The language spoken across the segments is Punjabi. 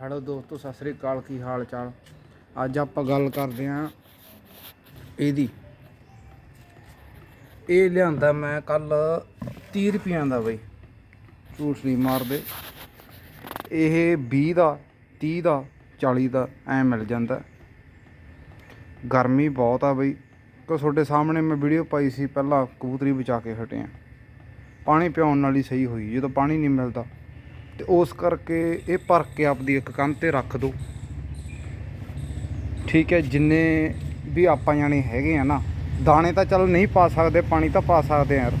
ਹੈਲੋ ਦੋਸਤੋ, ਸਤਿ ਸ੍ਰੀ ਅਕਾਲ, ਕੀ ਹਾਲ ਚਾਲ? ਅੱਜ ਆਪਾਂ ਗੱਲ ਕਰਦੇ ਆਂ ਇਹਦੀ। ਇਹ ਲਿਆਂਦਾ ਮੈਂ ਕੱਲ 30 ਰੁਪਈਆਂ ਦਾ ਬਈ। ਝੂਠ ਨਹੀਂ ਮਾਰਦੇ। ਇਹ 20 ਦਾ 30 ਦਾ 40 ਦਾ, ਐ ਮਿਲ ਜਾਂਦਾ। ਗਰਮੀ ਬਹੁਤ ਆ ਬਈ। ਕੋ ਤੁਹਾਡੇ ਸਾਹਮਣੇ ਮੈਂ ਵੀਡੀਓ ਪਾਈ ਸੀ, ਪਹਿਲਾਂ ਕਬੂਤਰੀ ਬਚਾ ਕੇ ਹਟੇ ਆ। ਪਾਣੀ ਪਿਆਉਣ ਨਾਲ ਹੀ ਸਹੀ ਹੋਈ, ਜਦੋਂ ਪਾਣੀ ਨਹੀਂ ਮਿਲਦਾ। ਤੇ ਉਸ ਕਰਕੇ ਇਹ ਭਰ ਕੇ ਆਪਦੀ ਇੱਕ ਕੰਧ ਤੇ ਰੱਖ ਦਿਓ ਠੀਕ ਹੈ, ਜਿੰਨੇ ਵੀ ਆਪਾਂ ਜਾਣੇ ਹੈਗੇ ਆ ਨਾ, ਦਾਣੇ ਤਾਂ ਚੱਲ ਨਹੀਂ ਪਾ ਸਕਦੇ, ਪਾਣੀ ਤਾਂ ਪਾ ਸਕਦੇ ਆ ਯਾਰ।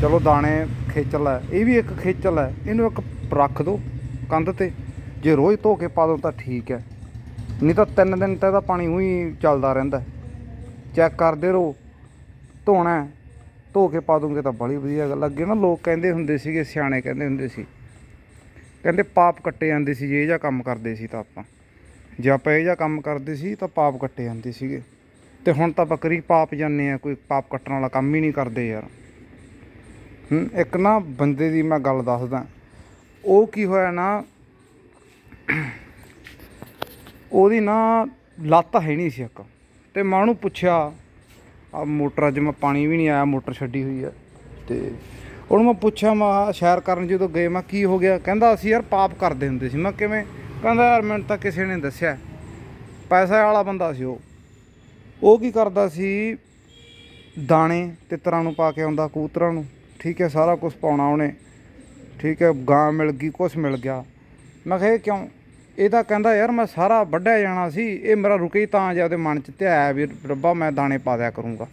ਚਲੋ ਦਾਣੇ ਖੇਚਲ ਹੈ, ਇਹ ਵੀ ਇੱਕ ਖੇਚਲ ਹੈ, ਇਹਨੂੰ ਇੱਕ ਰੱਖ ਦਿਓ ਕੰਧ ਤੇ। ਜੇ ਰੋਜ਼ ਧੋ ਕੇ ਪਾ ਦੋ ਤਾਂ ਠੀਕ ਹੈ। ਨਹੀਂ ਤਾਂ ਤਿੰਨ ਦਿਨ ਤਾਂ ਇਹਦਾ ਪਾਣੀ ਉਹੀ ਚੱਲਦਾ ਰਹਿੰਦਾ ਚੈੱਕ ਕਰਦੇ ਰਹੋ। ਧੋਣਾ ਧੋ ਕੇ ਪਾ ਦੂੰਗੇ ਤਾਂ ਬੜੀ ਵਧੀਆ ਗੱਲ ਅੱਗੇ ਨਾ ਲੋਕ ਕਹਿੰਦੇ ਹੁੰਦੇ ਸੀਗੇ, ਸਿਆਣੇ ਕਹਿੰਦੇ ਹੁੰਦੇ ਸੀ। ਕਹਿੰਦੇ ਪਾਪ ਕੱਟੇ ਜਾਂਦੇ ਸੀ, ਜੇ ਇਹ ਜਿਹਾ ਕੰਮ ਕਰਦੇ ਸੀ ਤਾਂ ਆਪਾਂ। ਜੇ ਆਪਾਂ ਇਹ ਜਿਹਾ ਕੰਮ ਕਰਦੇ ਸੀ ਤਾਂ ਪਾਪ ਕੱਟੇ ਜਾਂਦੇ ਸੀਗੇ। ਤੇ ਹੁਣ ਤਾਂ ਬੱਕਰੀ ਪਾਪ ਜਾਂਦੇ ਆ, ਕੋਈ ਪਾਪ ਕੱਟਣ ਵਾਲਾ ਕੰਮ ਹੀ ਨਹੀਂ ਕਰਦੇ ਯਾਰ। ਹੂੰ, ਇੱਕ ਨਾ ਬੰਦੇ ਦੀ ਮੈਂ ਗੱਲ ਦੱਸਦਾ। ਉਹ ਕੀ ਹੋਇਆ ਨਾ, ਉਹਦੀ ਨਾ ਲੱਤ ਹੈ ਨਹੀਂ ਸੀ ਇੱਕ। ਤੇ ਮੈਂ ਉਹਨੂੰ ਪੁੱਛਿਆ ਆ ਮੋਟਰ ਅੱਜ ਮੈਂ ਪਾਣੀ ਵੀ ਨਹੀਂ ਆਇਆ, ਮੋਟਰ ਛੱਡੀ ਹੋਈ ਆ। ਤੇ ਉਹਨੂੰ ਮੈਂ ਪੁੱਛਿਆ, ਮੈਂ ਸ਼ਹਿਰ ਕਰਨ ਜਦੋਂ ਗਏ, ਮੈਂ ਕੀ ਹੋ ਗਿਆ? ਕਹਿੰਦਾ, ਅਸੀਂ ਯਾਰ ਪਾਪ ਕਰਦੇ ਹੁੰਦੇ ਸੀ। ਮੈਂ ਕਿਵੇਂ? ਕਹਿੰਦਾ, ਯਾਰ ਮੈਨੂੰ ਤਾਂ ਕਿਸੇ ਨੇ ਦੱਸਿਆ। ਪੈਸਾ ਵਾਲਾ ਬੰਦਾ ਸੀ ਉਹ। ਉਹ ਕੀ ਕਰਦਾ ਸੀ? ਦਾਣੇ ਤਿੱਤਰਾਂ ਨੂੰ ਪਾ ਕੇ ਆਉਂਦਾ ਕੂਤਰਾਂ ਨੂੰ। ਠੀਕ ਹੈ, ਸਾਰਾ ਕੁਝ ਪਾਉਣਾ ਉਹਨੇ। ਠੀਕ ਹੈ, ਗਾਂ ਮਿਲ ਗਈ, ਕੁਛ ਮਿਲ ਗਿਆ। ਮੈਂ ਕਿਹਾ, ਇਹ ਕਿਉਂ? ਇਹ ਤਾਂ ਕਹਿੰਦਾ ਯਾਰ ਮੈਂ ਸਾਰਾ ਵੱਢਿਆ ਜਾਣਾ ਸੀ, ਇਹ ਮੇਰਾ ਰੁਕੇ ਤਾਂ ਜਾ ਉਹਦੇ ਮਨ ਚ ਧਿਆਇਆ ਵੀ ਰੱਬਾ ਮੈਂ ਦਾਣੇ ਪਾ ਦਿਆ ਕਰੂੰਗਾ।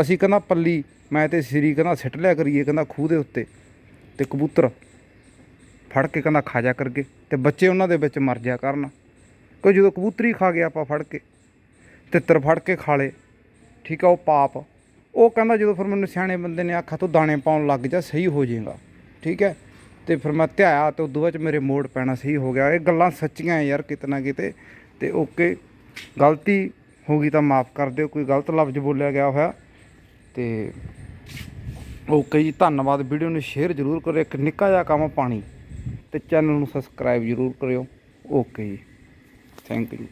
ਅਸੀਂ ਕਹਿੰਦਾ ਪੱਲੀ, ਮੈਂ ਤੇ ਸ੍ਰੀ ਕਹਿੰਦਾ ਸਿੱਟ ਲਿਆ ਕਰੀਏ, ਕਹਿੰਦਾ ਖੂਹ ਦੇ ਉੱਤੇ ਤੇ ਕਬੂਤਰ ਫੜ ਕੇ ਕਹਿੰਦਾ ਖਾ ਜਾ ਕਰਗੇ ਤੇ ਬੱਚੇ ਉਹਨਾਂ ਦੇ ਵਿੱਚ ਮਰ ਜਾ ਕਰਨ। ਕੋਈ ਜਦੋਂ ਕਬੂਤਰੀ ਖਾ ਗਿਆ ਆਪਾਂ ਫੜ ਕੇ, ਤਿੱਤਰ ਫੜ ਕੇ ਖਾ ਲੇ ਠੀਕ ਆ ਉਹ ਪਾਪ। ਉਹ ਕਹਿੰਦਾ ਜਦੋਂ ਫਿਰ ਮੈਨੂੰ ਸਿਆਣੇ ਬੰਦੇ ਨੇ ਆਖਾ ਤੂੰ ਦਾਣੇ ਪਾਉਣ ਲੱਗ ਜਾ, ਸਹੀ ਹੋ ਜਾਏਗਾ। ਠੀਕ ਹੈ? ਤੇ ਫਿਰ ਮੈਂ ਧਿਆਇਆ ਤੇ ਉਦੋਂ ਬਾਅਦ 'ਚ ਮੇਰੇ ਮੋੜ ਪੈਣਾ ਸਹੀ ਹੋ ਗਿਆ। ਇਹ ਗੱਲਾਂ ਸੱਚੀਆਂ ਹੈ ਯਾਰ ਕਿਤੇ ਨਾ ਕਿਤੇ। ਤੇ ਓਕੇ, ਗਲਤੀ ਹੋ ਗਈ ਤਾਂ ਮਾਫ ਕਰ ਦਿਓ, ਕੋਈ ਗਲਤ ਲਫ਼ਜ਼ ਬੋਲਿਆ ਗਿਆ ਹੋਇਆ। ਤੇ ਓਕੇ ਜੀ, ਧੰਨਵਾਦ। ਵੀਡੀਓ ਨੂੰ ਸ਼ੇਅਰ ਜ਼ਰੂਰ ਕਰਿਓ, ਇੱਕ ਨਿੱਕਾ ਜਿਹਾ ਕੰਮ ਪਾਣੀ। ਤੇ ਚੈਨਲ ਨੂੰ ਸਬਸਕ੍ਰਾਈਬ ਜ਼ਰੂਰ ਕਰਿਓ। ਓਕੇ ਜੀ। Thank you.